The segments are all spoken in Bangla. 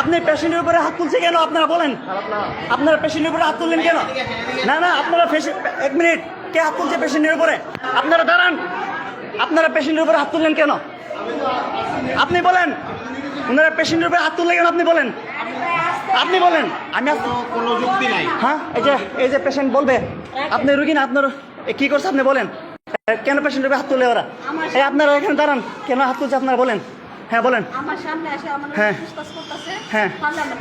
আপনি পেশেন্টের উপরে হাত তুলছে কেন? আপনারা বলেন। আপনারা পেশেন্টের উপরে হাত তুললেন কেন? না না, আপনারা এক মিনিট কে হাত তুলছে পেশেন্টের উপরে? আপনারা দাঁড়ান। আপনারা পেশেন্টের উপরে হাত তুললেন কেন? আপনি বলেন। ওনারা পেশেন্টের উপরে হাত তুললে কেন আপনি বলেন? আপনি বলেন। আমি কোনো যুক্তি নাই হ্যাঁ এই যে এই যে পেশেন্ট বলবে। আপনি রুগী না, আপনার কি করছে আপনি বলেন। কেন পেশেন্টের উপরে হাত তুলে ওরা? আপনারা এখানে দাঁড়ান। কেন হাত তুলছে আপনারা বলেন। হ্যাঁ বলেন আমার সামনে এসে আমার হ্যাঁ। করতেছে হ্যাঁ।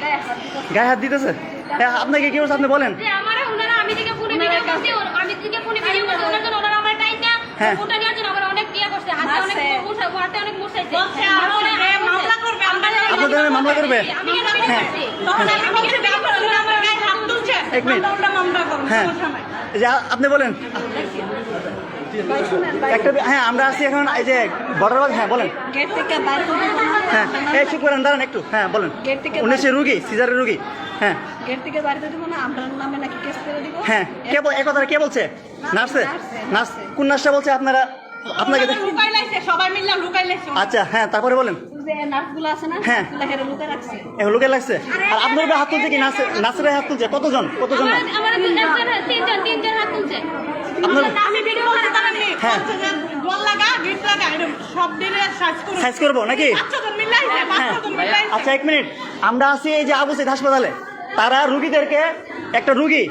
গায়ে হাত দিতেছে গায়ে হাত দিতেছে হ্যাঁ আপনাকে কি করছে আপনি বলেন আমারে ওনারা আমি দিকে ফোনে ভিডিও করছি আমি দিকে ফোনে ভিডিও করছি ওনার জন্য ওনারা আমার টাইটা হ্যাঁ। ফোনটা নেওয়ার জন্য আমার অনেক ইয়া করছে হাতে অনেক মারছে। হাতে অনেক মুসাইছে বলছে মামলা করবে, আপনাদের মামলা করবে আমি কেন। করছি তখন আমি বলছি, ব্যাপার হলো আমার গায়ে হাত তুলছে। এক মিনিট। মামলা করব, সমস্যা নাই। আপনি বলেন। একটা হ্যাঁ আমরা আছি এখন এই যে বর্ডার হ্যাঁ বলেন। হ্যাঁ এই চুপ করেন দাঁড়ান একটু। হ্যাঁ বলেন। গেট থেকে উনি সে রুগী সিজারের রুগী। হ্যাঁ। হ্যাঁ কে বল এই কথাটা কে বলছে? নার্সে? নার্স কোন নার্সটা বলছে আপনারা? আপনাকে আচ্ছা হ্যাঁ তারপরে বলেন। হ্যাঁ। লোকে লাগছে আর আপনার হাত তুলছে কি? নার্সের হাত তুলছে? কতজন? কতজন না আমার আমার দুজন তিনজন তিনজন হাত তুলছে আপনার আমি ভিডিও করে তারা নেই হ্যাঁ। করব নাকি? হ্যাঁ। আচ্ছা এক মিনিট। আমরা আছি এই যে আবু হাসপাতালে। তারা রুগীদেরকে, একটা রুগী,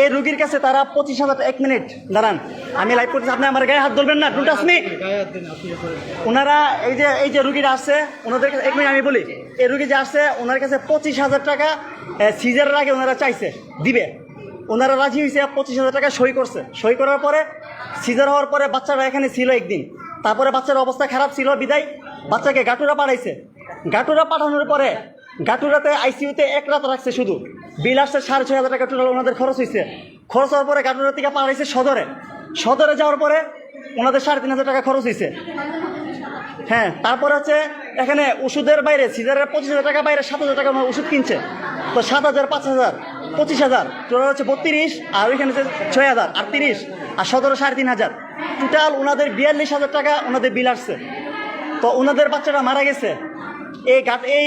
এই রুগীর কাছে তারা পঁচিশ হাজার এক মিনিট, দাঁড়ান। আমি লাইভ করতেছি। আপনি আমার গায়ে হাত ধরবেন না? ডোন্ট টাচ ওনারা এই যে এই যে রুগীরা আসছে, ওনাদের কাছে এক মিনিট, আমি বলি। এই রুগী যে আসছে, ওনার কাছে পঁচিশ হাজার টাকা সিজারের আগে ওনারা চাইছে, দিবে। ওনারা রাজি হয়েছে, পঁচিশ হাজার টাকা সই করছে। সই করার পরে সিজার হওয়ার পরে বাচ্চারা এখানে ছিল একদিন। তারপরে বাচ্চার অবস্থা খারাপ ছিল, বিদায় বাচ্চাকে গাটুরা পাঠাইছে। গাটুরা পাঠানোর পরে, গাটুরাতে আইসিইউতে এক রাত রাখছে শুধু। বিল আসছে সাড়ে ছয় হাজার টাকা টোটাল ওনাদের খরচ হয়েছে। খরচ হওয়ার পরে গাটুরা থেকে পাঠাইছে সদরে। সদরে যাওয়ার পরে ওনাদের সাড়ে তিন হাজার টাকা খরচ হয়েছে। হ্যাঁ তারপর হচ্ছে এখানে ওষুধের বাইরে সিজারের পঁচিশ হাজার টাকা বাইরে সাত হাজার টাকা ওষুধ কিনছে। তো সাত হাজার, পাঁচ হাজার পঁচিশ হাজার। টোটাল হচ্ছে বত্রিশ, আর ওইখানে হচ্ছে ছয় হাজার, আর তিরিশ, আর সতেরো সাড়ে তিন হাজার। টোটাল ওনাদের বিয়াল্লিশ হাজার টাকা ওনাদের বিল আসছে। তো ওনাদের বাচ্চাটা মারা গেছে। এই গাট এই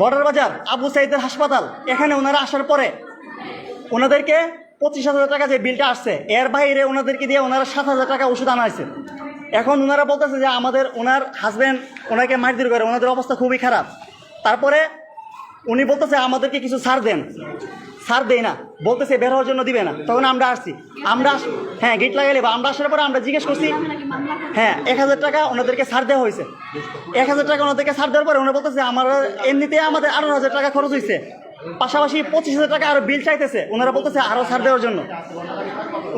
বর্ডার বাজার, আবু সাইদের হাসপাতাল, এখানে ওনারা আসার পরে ওনাদেরকে পঁচিশ হাজার টাকা যে বিলটা আসছে, এর বাইরে ওনাদেরকে দিয়ে ওনারা সাত হাজার টাকা ওষুধ আনা হয়েছে এখন ওনারা বলতেছে যে আমাদের ওনার হাজব্যান্ড ওনাকে মারধর করে, ওনাদের অবস্থা খুবই খারাপ। তারপরে উনি বলতেছে আমাদেরকে কিছু ছাড় দেন। ছাড় দেয় না। বলতেছে বের হওয়ার জন্য দিবে না। তখন আমরা আসছি। আমরা হ্যাঁ গেট লাগাইলে বা আমরা আসার পরে আমরা জিজ্ঞেস করছি হ্যাঁ এক হাজার টাকা ওনাদেরকে ছাড় দেওয়া হয়েছে। এক হাজার টাকা ওনাদেরকে সার দেওয়ার পরে ওনারা বলতেছে, আমার এমনিতে আমাদের আঠারো হাজার টাকা খরচ হয়েছে পাশাপাশি পঁচিশ হাজার টাকা আরও বিল চাইতেছে। ওনারা বলতেছে আরও ছাড় দেওয়ার জন্য।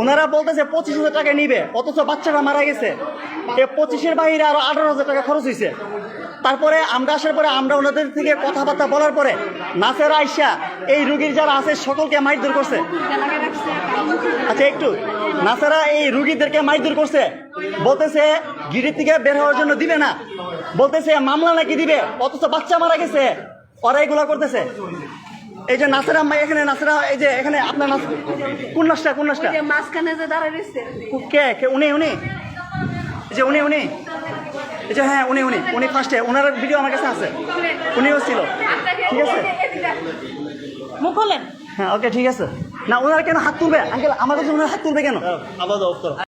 ওনারা বলতেছে পঁচিশ হাজার টাকা নিবে, অথচ বাচ্চারা মারা গেছে। এ পঁচিশের বাইরে আরও আঠারো হাজার টাকা খরচ হয়েছে তারপরে আমরা আসার পরে আমরা ওনাদের থেকে কথাবার্তা বলার পরে, নাসের আইসা এই রুগীর যারা আছে, সকলকে মারধর করছে। আচ্ছা একটু। নাসারা এই রুগীদেরকে মারধর করছে। বলতেছে, গিরির থেকে বের হওয়ার জন্য দিবে না। বলতেছে, মামলা নাকি দিবে, অথচ বাচ্চা মারা গেছে। ওরা এগুলো করতেছে। এই যে নাসারা আম্মা এখানে নাসারা এই যে এখানে আপনার নাস কোন নাসটা কোন নাসটা? যে মাঝখানে যে দাঁড়ায় রয়েছে। কে কে উনি উনি। যে উনি উনি। এই যে হ্যাঁ উনি উনি। উনি ফার্স্টে ওনার ভিডিও আমার কাছে আছে। উনিও ছিল। ঠিক আছে? মুখ হ্যাঁ ওকে ঠিক আছে। না ওনারা কেন হাত তুলবে? আঙ্কেল আমাদের জন্য হাত তুলবে কেন? আবার